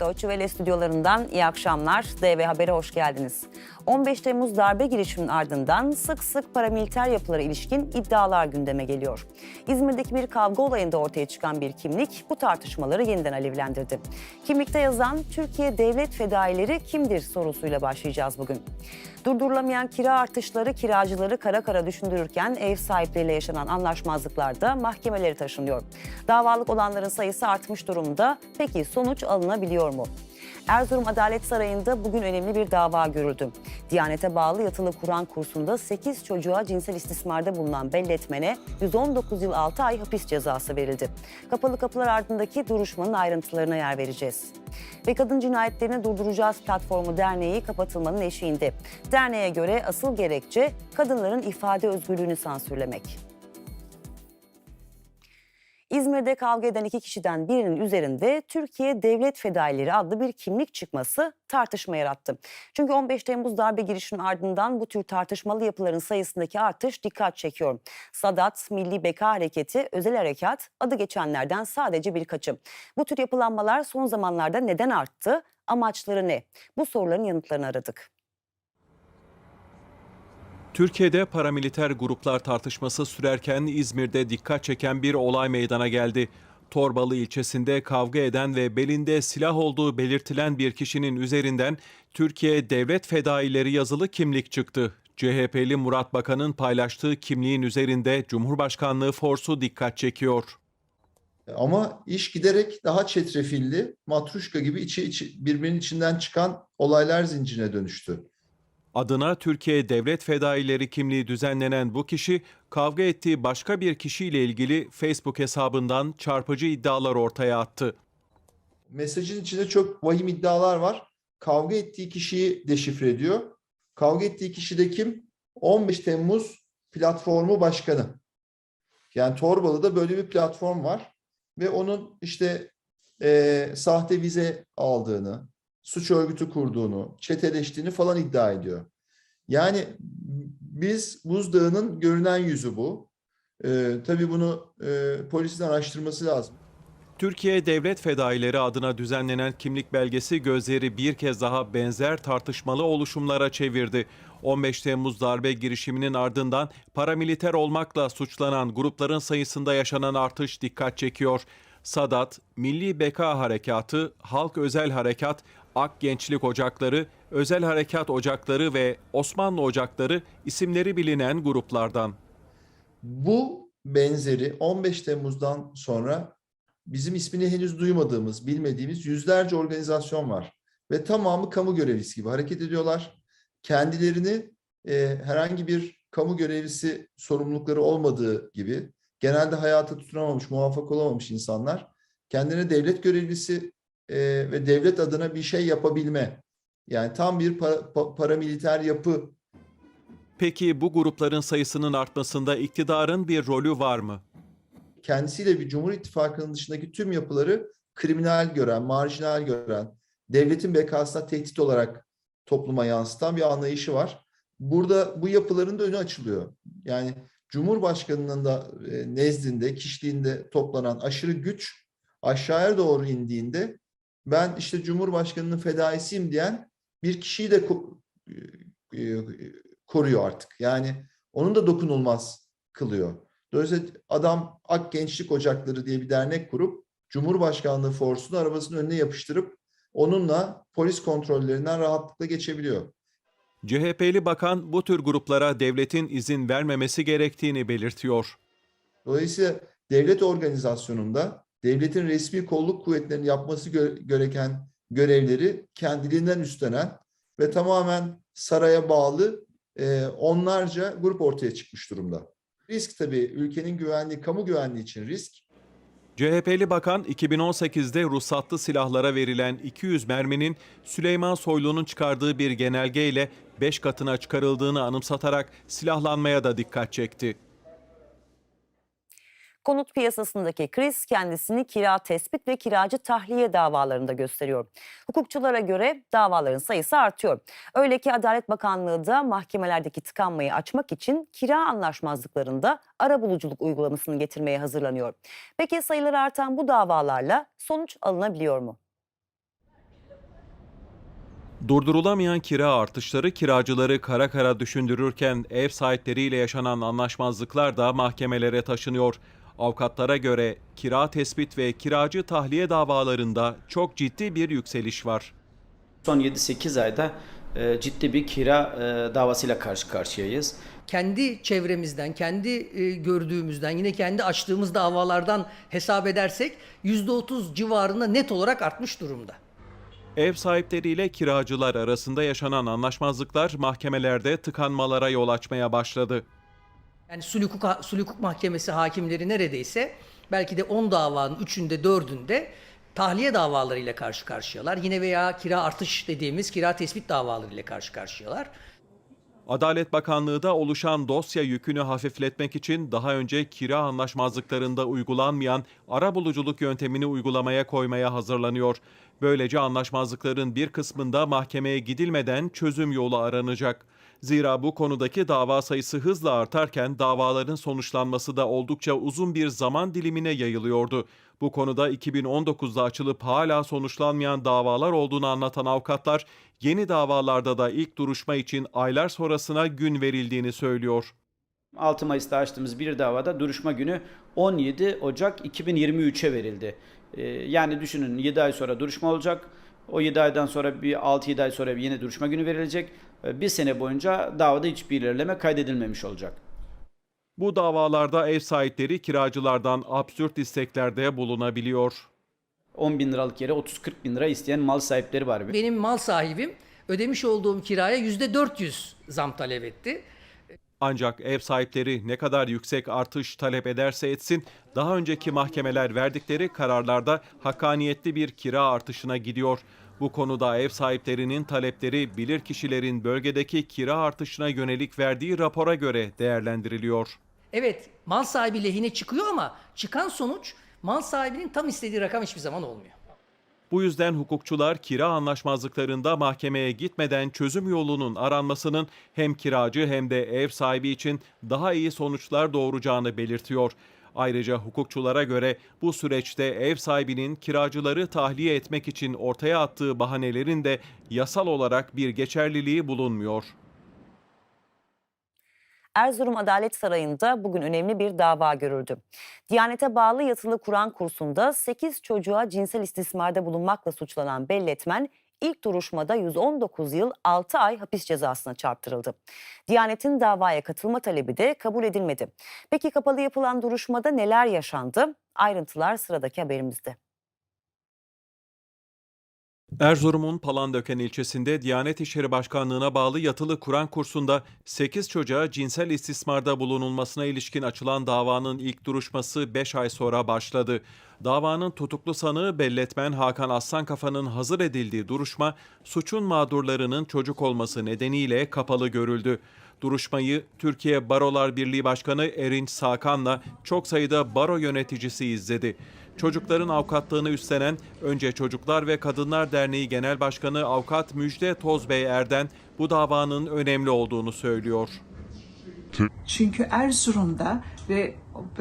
Deutsche Welle stüdyolarından iyi akşamlar. DV Haber'e hoş geldiniz. 15 Temmuz darbe girişiminin ardından sık sık paramiliter yapılara ilişkin iddialar gündeme geliyor. İzmir'deki bir kavga olayında ortaya çıkan bir kimlik bu tartışmaları yeniden alevlendirdi. Kimlikte yazan Türkiye devlet fedaileri kimdir sorusuyla başlayacağız bugün. Durdurulamayan kira artışları kiracıları kara kara düşündürürken ev sahipleriyle yaşanan anlaşmazlıklarda mahkemeleri taşınıyor. Davalık olanların sayısı artmış durumda. Peki sonuç alınabiliyor mu? Erzurum Adalet Sarayı'nda bugün önemli bir dava görüldü. Diyanete bağlı yatılı Kur'an kursunda 8 çocuğa cinsel istismarda bulunan belletmene 119 yıl 6 ay hapis cezası verildi. Kapalı kapılar ardındaki duruşmanın ayrıntılarına yer vereceğiz. Ve Kadın Cinayetlerini Durduracağız Platformu Derneği kapatılmanın eşiğinde. Derneğe göre asıl gerekçe kadınların ifade özgürlüğünü sansürlemek. İzmir'de kavga eden iki kişiden birinin üzerinde Türkiye Devlet Fedaileri adlı bir kimlik çıkması tartışma yarattı. Çünkü 15 Temmuz darbe girişinin ardından bu tür tartışmalı yapıların sayısındaki artış dikkat çekiyor. Sadat, Milli Beka Hareketi, Özel Harekat adı geçenlerden sadece birkaçı. Bu tür yapılanmalar son zamanlarda neden arttı? Amaçları ne? Bu soruların yanıtlarını aradık. Türkiye'de paramiliter gruplar tartışması sürerken İzmir'de dikkat çeken bir olay meydana geldi. Torbalı ilçesinde kavga eden ve belinde silah olduğu belirtilen bir kişinin üzerinden Türkiye Devlet Fedaileri yazılı kimlik çıktı. CHP'li Murat Bakan'ın paylaştığı kimliğin üzerinde Cumhurbaşkanlığı forsu dikkat çekiyor. Ama iş giderek daha çetrefilli, matruşka gibi içi, içi birbirinin içinden çıkan olaylar zincirine dönüştü. Adına Türkiye Devlet Fedaileri kimliği düzenlenen bu kişi kavga ettiği başka bir kişiyle ilgili Facebook hesabından çarpıcı iddialar ortaya attı. Mesajın içinde çok vahim iddialar var. Kavga ettiği kişiyi deşifre ediyor. Kavga ettiği kişi de kim? 15 Temmuz platformu başkanı. Yani Torbalı'da böyle bir platform var ve onun işte e, sahte vize aldığını, suç örgütü kurduğunu, çeteleştiğini falan iddia ediyor. Yani biz buzdağının görünen yüzü bu. Ee, tabii bunu e, polisin araştırması lazım. Türkiye Devlet Fedaileri adına düzenlenen kimlik belgesi gözleri bir kez daha benzer tartışmalı oluşumlara çevirdi. 15 Temmuz darbe girişiminin ardından paramiliter olmakla suçlanan grupların sayısında yaşanan artış dikkat çekiyor. Sadat, Milli Beka Harekatı, Halk Özel Harekat, Ak Gençlik Ocakları, Özel Harekat Ocakları ve Osmanlı Ocakları isimleri bilinen gruplardan. Bu benzeri 15 Temmuz'dan sonra bizim ismini henüz duymadığımız, bilmediğimiz yüzlerce organizasyon var. Ve tamamı kamu görevlisi gibi hareket ediyorlar. Kendilerini e, herhangi bir kamu görevlisi sorumlulukları olmadığı gibi genelde hayata tutunamamış, muvaffak olamamış insanlar kendine devlet görevlisi e, ve devlet adına bir şey yapabilme. Yani tam bir pa- pa- paramiliter yapı Peki bu grupların sayısının artmasında iktidarın bir rolü var mı? kendisiyle bir Cumhur İttifakı'nın dışındaki tüm yapıları kriminal gören, marjinal gören, devletin bekasına tehdit olarak topluma yansıtan bir anlayışı var. Burada bu yapıların da önü açılıyor. Yani Cumhurbaşkanı'nın da e, nezdinde, kişiliğinde toplanan aşırı güç aşağıya doğru indiğinde ben işte Cumhurbaşkanı'nın fedaisiyim diyen bir kişiyi de ko- e, e, koruyor artık. Yani onun da dokunulmaz kılıyor. Dolayısıyla adam Ak Gençlik Ocakları diye bir dernek kurup Cumhurbaşkanlığı forsunu arabasının önüne yapıştırıp onunla polis kontrollerinden rahatlıkla geçebiliyor. CHP'li bakan bu tür gruplara devletin izin vermemesi gerektiğini belirtiyor. Dolayısıyla devlet organizasyonunda devletin resmi kolluk kuvvetlerinin yapması gereken görevleri kendiliğinden üstlenen ve tamamen saraya bağlı e, onlarca grup ortaya çıkmış durumda. Risk tabii ülkenin güvenliği, kamu güvenliği için risk. CHP'li bakan 2018'de ruhsatlı silahlara verilen 200 merminin Süleyman Soylu'nun çıkardığı bir genelgeyle 5 katına çıkarıldığını anımsatarak silahlanmaya da dikkat çekti. Konut piyasasındaki kriz kendisini kira tespit ve kiracı tahliye davalarında gösteriyor. Hukukçulara göre davaların sayısı artıyor. Öyle ki Adalet Bakanlığı da mahkemelerdeki tıkanmayı açmak için kira anlaşmazlıklarında arabuluculuk uygulamasını getirmeye hazırlanıyor. Peki sayıları artan bu davalarla sonuç alınabiliyor mu? Durdurulamayan kira artışları kiracıları kara kara düşündürürken ev sahipleriyle yaşanan anlaşmazlıklar da mahkemelere taşınıyor. Avukatlara göre kira tespit ve kiracı tahliye davalarında çok ciddi bir yükseliş var. Son 7-8 ayda e, ciddi bir kira e, davasıyla karşı karşıyayız. kendi çevremizden, kendi e, gördüğümüzden, yine kendi açtığımız davalardan hesap edersek %30 civarında net olarak artmış durumda. Ev sahipleriyle kiracılar arasında yaşanan anlaşmazlıklar mahkemelerde tıkanmalara yol açmaya başladı. Yani sulh hukuk mahkemesi hakimleri neredeyse belki de 10 davanın 3'ünde 4'ünde tahliye davalarıyla karşı karşıyalar. Yine veya kira artış dediğimiz kira tespit davalarıyla karşı karşıyalar. Adalet Bakanlığı da oluşan dosya yükünü hafifletmek için daha önce kira anlaşmazlıklarında uygulanmayan arabuluculuk yöntemini uygulamaya koymaya hazırlanıyor. Böylece anlaşmazlıkların bir kısmında mahkemeye gidilmeden çözüm yolu aranacak. Zira bu konudaki dava sayısı hızla artarken davaların sonuçlanması da oldukça uzun bir zaman dilimine yayılıyordu. Bu konuda 2019'da açılıp hala sonuçlanmayan davalar olduğunu anlatan avukatlar, yeni davalarda da ilk duruşma için aylar sonrasına gün verildiğini söylüyor. 6 Mayıs'ta açtığımız bir davada duruşma günü 17 Ocak 2023'e verildi. E, yani düşünün 7 ay sonra duruşma olacak. O 7 aydan sonra bir 6-7 ay sonra yine duruşma günü verilecek. E, Bir sene boyunca davada hiçbir ilerleme kaydedilmemiş olacak. Bu davalarda ev sahipleri kiracılardan absürt isteklerde bulunabiliyor. 10 bin liralık yere 30-40 bin lira isteyen mal sahipleri var. Benim mal sahibim ödemiş olduğum kiraya %400 zam talep etti. Ancak ev sahipleri ne kadar yüksek artış talep ederse etsin, daha önceki mahkemeler verdikleri kararlarda hakkaniyetli bir kira artışına gidiyor. Bu konuda ev sahiplerinin talepleri bilirkişilerin bölgedeki kira artışına yönelik verdiği rapora göre değerlendiriliyor. Evet mal sahibi lehine çıkıyor ama çıkan sonuç mal sahibinin tam istediği rakam hiçbir zaman olmuyor. Bu yüzden hukukçular kira anlaşmazlıklarında mahkemeye gitmeden çözüm yolunun aranmasının hem kiracı hem de ev sahibi için daha iyi sonuçlar doğuracağını belirtiyor. Ayrıca hukukçulara göre bu süreçte ev sahibinin kiracıları tahliye etmek için ortaya attığı bahanelerin de yasal olarak bir geçerliliği bulunmuyor. Erzurum Adalet Sarayı'nda bugün önemli bir dava görüldü. Diyanete bağlı yatılı Kur'an kursunda 8 çocuğa cinsel istismarda bulunmakla suçlanan belletmen ilk duruşmada 119 yıl 6 ay hapis cezasına çarptırıldı. Diyanet'in davaya katılma talebi de kabul edilmedi. Peki kapalı yapılan duruşmada neler yaşandı? Ayrıntılar sıradaki haberimizde. Erzurum'un Palandöken ilçesinde Diyanet İşleri Başkanlığı'na bağlı yatılı Kur'an kursunda 8 çocuğa cinsel istismarda bulunulmasına ilişkin açılan davanın ilk duruşması 5 ay sonra başladı. Davanın tutuklu sanığı belletmen Hakan Aslankafa'nın hazır edildiği duruşma suçun mağdurlarının çocuk olması nedeniyle kapalı görüldü. Duruşmayı Türkiye Barolar Birliği Başkanı Erinç Sakan'la çok sayıda baro yöneticisi izledi. Çocukların avukatlığını üstlenen Önce Çocuklar ve Kadınlar Derneği Genel Başkanı Avukat Müjde Tozbey Erden bu davanın önemli olduğunu söylüyor. Çünkü Erzurum'da ve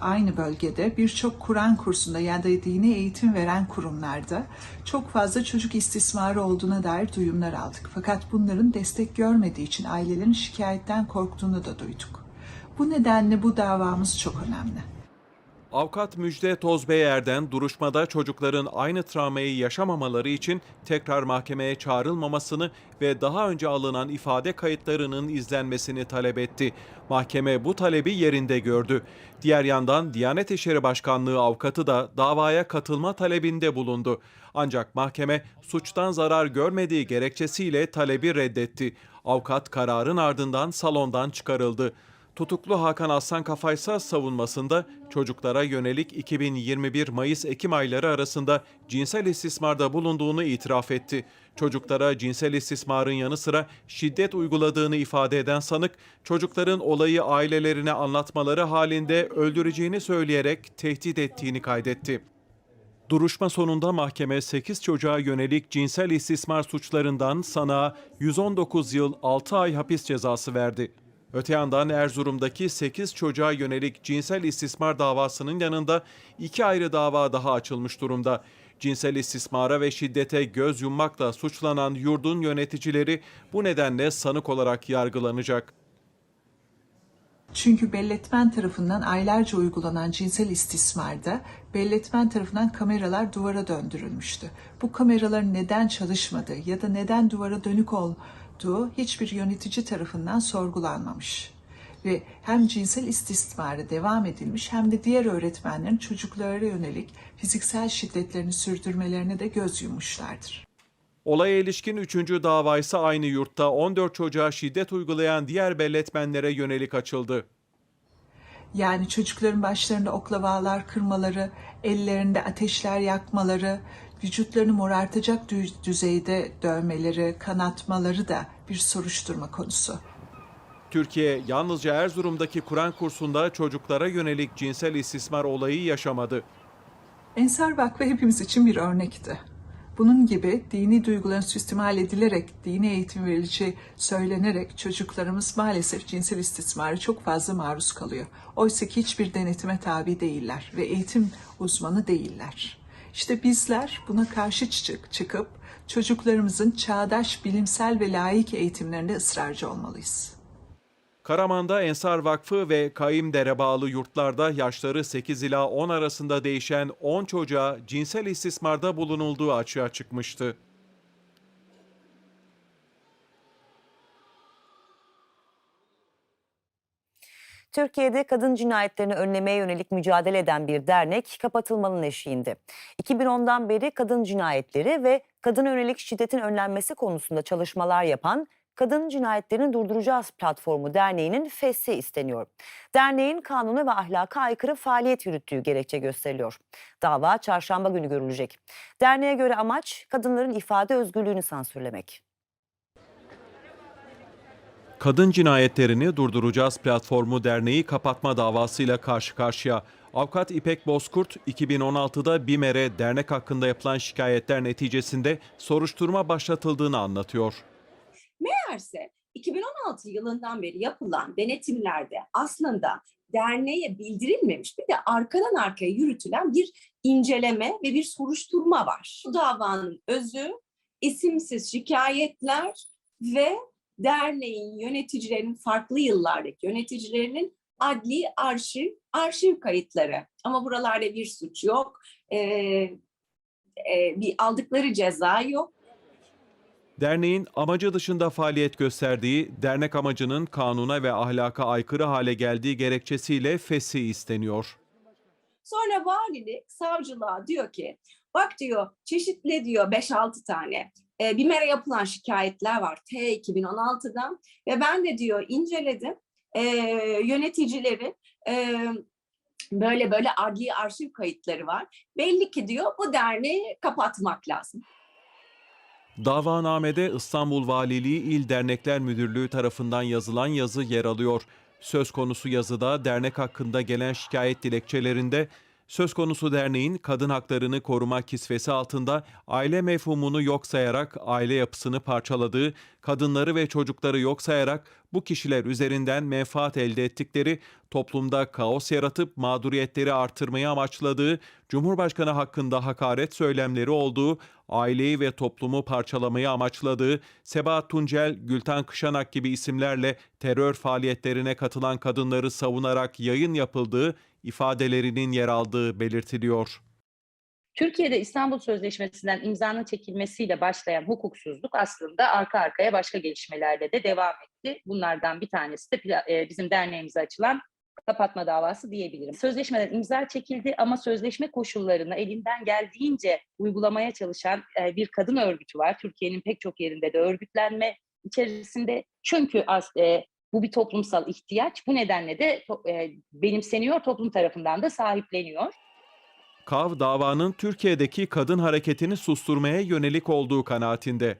aynı bölgede birçok Kur'an kursunda ya da dini eğitim veren kurumlarda çok fazla çocuk istismarı olduğuna dair duyumlar aldık. Fakat bunların destek görmediği için ailelerin şikayetten korktuğunu da duyduk. Bu nedenle bu davamız çok önemli. Avukat Müjde Tozbey Erden duruşmada çocukların aynı travmayı yaşamamaları için tekrar mahkemeye çağrılmamasını ve daha önce alınan ifade kayıtlarının izlenmesini talep etti. Mahkeme bu talebi yerinde gördü. Diğer yandan Diyanet İşleri Başkanlığı avukatı da davaya katılma talebinde bulundu. Ancak mahkeme suçtan zarar görmediği gerekçesiyle talebi reddetti. Avukat kararın ardından salondan çıkarıldı. Tutuklu Hakan Aslan Kafaysa savunmasında çocuklara yönelik 2021 Mayıs-Ekim ayları arasında cinsel istismarda bulunduğunu itiraf etti. Çocuklara cinsel istismarın yanı sıra şiddet uyguladığını ifade eden sanık, çocukların olayı ailelerine anlatmaları halinde öldüreceğini söyleyerek tehdit ettiğini kaydetti. Duruşma sonunda mahkeme 8 çocuğa yönelik cinsel istismar suçlarından sanığa 119 yıl 6 ay hapis cezası verdi. Öte yandan Erzurum'daki 8 çocuğa yönelik cinsel istismar davasının yanında iki ayrı dava daha açılmış durumda. Cinsel istismara ve şiddete göz yummakla suçlanan yurdun yöneticileri bu nedenle sanık olarak yargılanacak. Çünkü belletmen tarafından aylarca uygulanan cinsel istismarda belletmen tarafından kameralar duvara döndürülmüştü. Bu kameraların neden çalışmadığı ya da neden duvara dönük olduğu hiçbir yönetici tarafından sorgulanmamış. Ve hem cinsel istismarı devam edilmiş hem de diğer öğretmenlerin çocuklara yönelik fiziksel şiddetlerini sürdürmelerine de göz yummuşlardır. Olaya ilişkin 3. dava ise aynı yurtta 14 çocuğa şiddet uygulayan diğer belletmenlere yönelik açıldı. Yani çocukların başlarında oklavalar kırmaları, ellerinde ateşler yakmaları, vücutlarını morartacak dü- düzeyde dövmeleri, kanatmaları da bir soruşturma konusu. Türkiye yalnızca Erzurum'daki Kur'an kursunda çocuklara yönelik cinsel istismar olayı yaşamadı. Ensar Vakfı hepimiz için bir örnekti. Bunun gibi dini duyguların suistimal edilerek, dini eğitim verileceği söylenerek çocuklarımız maalesef cinsel istismarı çok fazla maruz kalıyor. Oysa ki hiçbir denetime tabi değiller ve eğitim uzmanı değiller. İşte bizler buna karşı çık- çıkıp çocuklarımızın çağdaş, bilimsel ve layık eğitimlerinde ısrarcı olmalıyız. Karaman'da Ensar Vakfı ve Kayımdere bağlı yurtlarda yaşları 8 ila 10 arasında değişen 10 çocuğa cinsel istismarda bulunulduğu açığa çıkmıştı. Türkiye'de kadın cinayetlerini önlemeye yönelik mücadele eden bir dernek kapatılmanın eşiğinde. 2010'dan beri kadın cinayetleri ve kadın yönelik şiddetin önlenmesi konusunda çalışmalar yapan Kadın Cinayetlerini Durduracağız Platformu Derneği'nin fesli isteniyor. Derneğin kanuna ve ahlaka aykırı faaliyet yürüttüğü gerekçe gösteriliyor. Dava çarşamba günü görülecek. Derneğe göre amaç kadınların ifade özgürlüğünü sansürlemek. Kadın Cinayetlerini Durduracağız Platformu Derneği kapatma davasıyla karşı karşıya. Avukat İpek Bozkurt 2016'da BİMER'e dernek hakkında yapılan şikayetler neticesinde soruşturma başlatıldığını anlatıyor. Meğerse 2016 yılından beri yapılan denetimlerde aslında derneğe bildirilmemiş bir de arkadan arkaya yürütülen bir inceleme ve bir soruşturma var. Bu davanın özü isimsiz şikayetler ve derneğin yöneticilerinin farklı yıllardaki yöneticilerinin adli arşiv arşiv kayıtları. Ama buralarda bir suç yok. Ee, e, bir aldıkları ceza yok. Derneğin amacı dışında faaliyet gösterdiği, dernek amacının kanuna ve ahlaka aykırı hale geldiği gerekçesiyle fesih isteniyor. Sonra valilik savcılığa diyor ki bak diyor çeşitli diyor 5-6 tane e, BİMER'e yapılan şikayetler var T 2016'dan ve ben de diyor inceledim e, yöneticilerin e, böyle böyle adli arşiv kayıtları var. Belli ki diyor bu derneği kapatmak lazım. Davanamede İstanbul Valiliği İl Dernekler Müdürlüğü tarafından yazılan yazı yer alıyor. Söz konusu yazıda dernek hakkında gelen şikayet dilekçelerinde söz konusu derneğin kadın haklarını koruma kisvesi altında aile mefhumunu yok sayarak aile yapısını parçaladığı, kadınları ve çocukları yok sayarak bu kişiler üzerinden menfaat elde ettikleri, toplumda kaos yaratıp mağduriyetleri artırmayı amaçladığı, Cumhurbaşkanı hakkında hakaret söylemleri olduğu, aileyi ve toplumu parçalamayı amaçladığı, Sebahat Tuncel, Gülten Kışanak gibi isimlerle terör faaliyetlerine katılan kadınları savunarak yayın yapıldığı ifadelerinin yer aldığı belirtiliyor. Türkiye'de İstanbul Sözleşmesi'nden imzanın çekilmesiyle başlayan hukuksuzluk aslında arka arkaya başka gelişmelerle de devam etti. Bunlardan bir tanesi de e, bizim derneğimize açılan kapatma davası diyebilirim. Sözleşmeden imza çekildi ama sözleşme koşullarını elinden geldiğince uygulamaya çalışan e, bir kadın örgütü var. Türkiye'nin pek çok yerinde de örgütlenme içerisinde. Çünkü as- e, bu bir toplumsal ihtiyaç. Bu nedenle de e, benimseniyor, toplum tarafından da sahipleniyor. KAV davanın Türkiye'deki kadın hareketini susturmaya yönelik olduğu kanaatinde.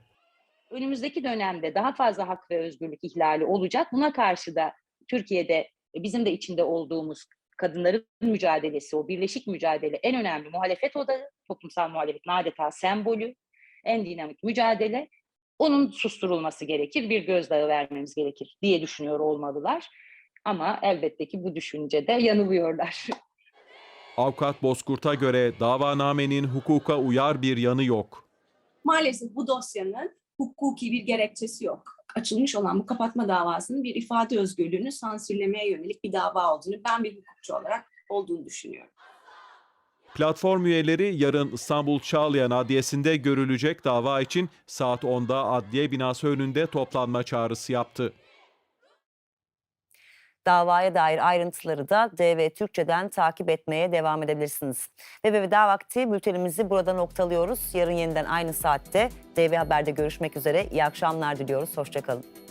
önümüzdeki dönemde daha fazla hak ve özgürlük ihlali olacak. Buna karşı da Türkiye'de e, bizim de içinde olduğumuz kadınların mücadelesi, o birleşik mücadele en önemli muhalefet odağı, toplumsal muhalefetin adeta sembolü, en dinamik mücadele. Onun susturulması gerekir, bir gözdağı vermemiz gerekir diye düşünüyor olmalılar. Ama elbette ki bu düşüncede yanılıyorlar. Avukat Bozkurt'a göre davanamenin hukuka uyar bir yanı yok. Maalesef bu dosyanın hukuki bir gerekçesi yok. Açılmış olan bu kapatma davasının bir ifade özgürlüğünü sansürlemeye yönelik bir dava olduğunu ben bir hukukçu olarak olduğunu düşünüyorum. Platform üyeleri yarın İstanbul Çağlayan Adliyesi'nde görülecek dava için saat 10'da adliye binası önünde toplanma çağrısı yaptı. Davaya dair ayrıntıları da DV Türkçe'den takip etmeye devam edebilirsiniz. Ve Veda Vakti bültenimizi burada noktalıyoruz. Yarın yeniden aynı saatte DV Haber'de görüşmek üzere. İyi akşamlar diliyoruz. Hoşçakalın.